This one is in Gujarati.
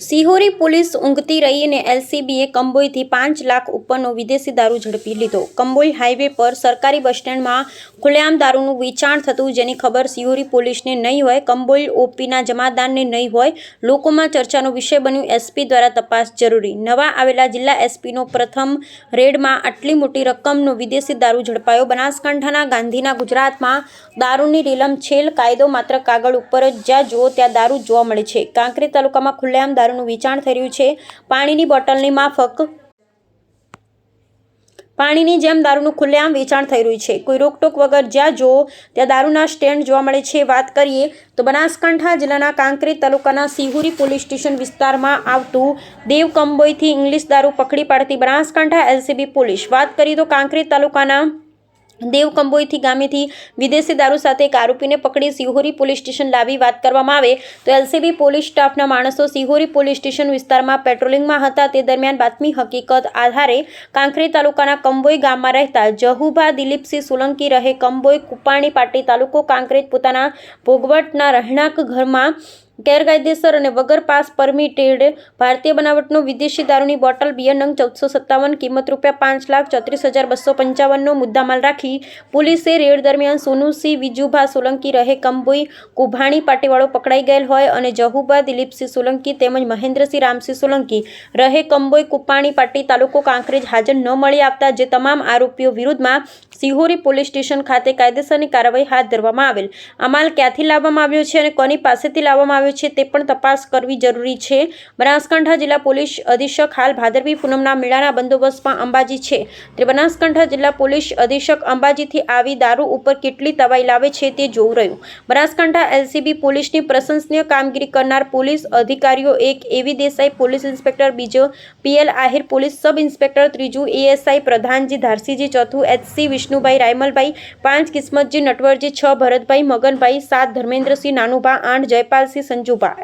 સિહોરી પોલીસ ઊંઘતી રહીને એલસીબીએ કંબોઈથી પાંચ લાખ ઉપરનો વિદેશી દારૂ ઝડપી લીધો. કંબોઈ હાઈવે પર સરકારી બસ સ્ટેન્ડમાં ખુલ્લેઆમ દારૂનું વેચાણ થતું, જેની ખબર સિહોરી પોલીસને નહીં હોય, કંબોઈ ઓપીના જમાદારને નહીં હોય, લોકોમાં ચર્ચાનો વિષય બન્યું. એસપી દ્વારા તપાસ જરૂરી. નવા આવેલા જિલ્લા એસપીનો પ્રથમ રેડમાં આટલી મોટી રકમનો વિદેશી દારૂ ઝડપાયો. બનાસકાંઠાના ગાંધીના ગુજરાતમાં દારૂની રીલમ છેલ કાયદો માત્ર કાગળ ઉપર જ જ્યાં જુઓ, ત્યાં દારૂ જોવા મળે છે. કાંકરી તાલુકામાં ખુલ્લેઆમ દારૂનું વેચાણ રહ્યું છે. પાણીની બોટલની માફક પાણીની જેમ દારૂનું ખુલ્લેઆમ વેચાણ થઈ રહ્યું છે. કોઈ રોકટોક વગર જ્યાં જુઓ, ત્યાં દારૂના સ્ટેન્ડ જોવા મળે છે. વાત કરીએ તો બનાસકાંઠા જિલ્લાના કાંકરેજ તાલુકાના સિહુરી પોલીસ સ્ટેશન વિસ્તારમાં આવતું દેવ કંબોઈથી ઇંગ્લિશ દારૂ પકડી પાડતી બનાસકાંઠા એલસીબી પોલીસ. વાત કરીએ તો કાંકરેજ તાલુકાના દેવ કંબોઈથી ગામેથી વિદેશી દારૂ સાથે એક આરોપીને પકડી સિહોરી પોલીસ સ્ટેશન લાવી વાત કરવામાં આવે તો એલસીબી પોલીસ સ્ટાફના માણસો સિહોરી પોલીસ સ્ટેશન વિસ્તારમાં પેટ્રોલિંગમાં હતા. તે દરમિયાન બાતમી હકીકત આધારે કાંકરી તાલુકાના કંબોઈ ગામમાં રહેતા જહુભા દિલીપસિંહ સોલંકી રહે કંબોઈ કુપાણી પાટી તાલુકો કાંકરેજ પોતાના ભોગવટના રહેણાંક ઘરમાં ગેરકાયદેસર અને વગર પાસ પરમિટેડ ભારતીય બનાવટનો વિદેશી દારૂની બોટલ બિયર નંગ ચૌદસો સત્તાવન, કિંમત રૂપિયા પાંચ લાખ ચોત્રીસ હજાર બસો પંચાવનનો મુદ્દામાલ રાખી પોલીસે રેડ દરમિયાન સોનુસિંહ વિજુભા સોલંકી રહે કંબોઈ, કુભાણી પાટીવાળો પકડાઈ ગયેલ હોય અને જહુભા દિલીપસિંહ સોલંકી તેમજ મહેન્દ્રસિંહ રામસિંહ સોલંકી રહે કંબોઈ, કુપાણી પાટી તાલુકો કાંકરેજ હાજર ન મળી આપતા જે તમામ આરોપીઓ વિરુદ્ધમાં સિહોરી પોલીસ સ્ટેશન ખાતે કાયદેસરની કાર્યવાહી હાથ ધરવામાં આવેલ. આ માલ ક્યાંથી લાવવામાં આવ્યો છે અને કોની પાસેથી લાવવામાં આવ્યો છે તે પણ તપાસ કરવી જરૂરી છે. બનાસકાંઠા જિલ્લા પોલીસ અધિક્ષક હાલ ભાદરવી પૂનમના મેળાના બંદોબસ્તમાં અંબાજી છે. તે બનાસકાંઠા જિલ્લા પોલીસ અધિક્ષક અંબાજીથી આવી દારૂ ઉપર કેટલી તવાઈ લાવે છે તે જોવું રહ્યું. બનાસકાંઠા એલસીબી પોલીસની પ્રશંસનીય કામગીરી કરનાર પોલીસ અધિકારીઓ એક એવી દેસાઈ પોલીસ ઇન્સ્પેક્ટર, બીજો PL Ahir police sub inspector, ત્રીજું એએસઆઈ પ્રધાનજી ધારસીજી, ચોથું એચસી વિષ્ણુભાઈ રાયમલભાઈ, પાંચ કિસ્મતજી નટવરજી, છ ભરતભાઈ મગનભાઈ, સાત ધર્મેન્દ્રસિંહ નાનુભા, આઠ જયપાલસિંહ 就把